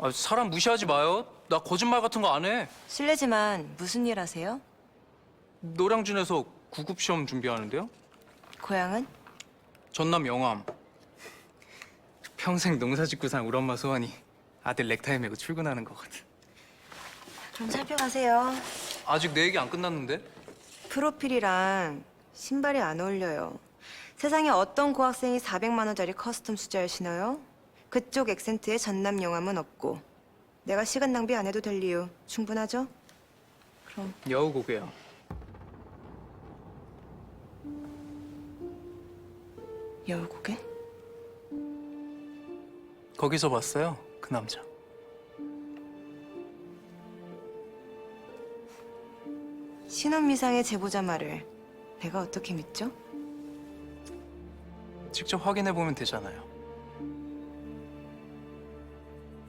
아, 사람 무시하지 마요. 나 거짓말 같은 거 안 해. 실례지만 무슨 일 하세요? 노량진에서 구급 시험 준비하는데요. 고향은? 전남 영암. 평생 농사짓고 산 우리 엄마 소원이 아들 넥타이 메고 출근하는 거거든. 그럼 살펴가세요. 아직 내 얘기 안 끝났는데? 프로필이랑 신발이 안 어울려요. 세상에 어떤 고학생이 400만 원짜리 커스텀 수자를 신어요? 그쪽 액센트에 전남 영함은 없고 내가 시간 낭비 안 해도 될 이유 충분하죠? 그럼 여우 고개야. 여울고개? 거기서 봤어요. 그 남자. 신혼미상의 제보자 말을 내가 어떻게 믿죠? 직접 확인해 보면 되잖아요.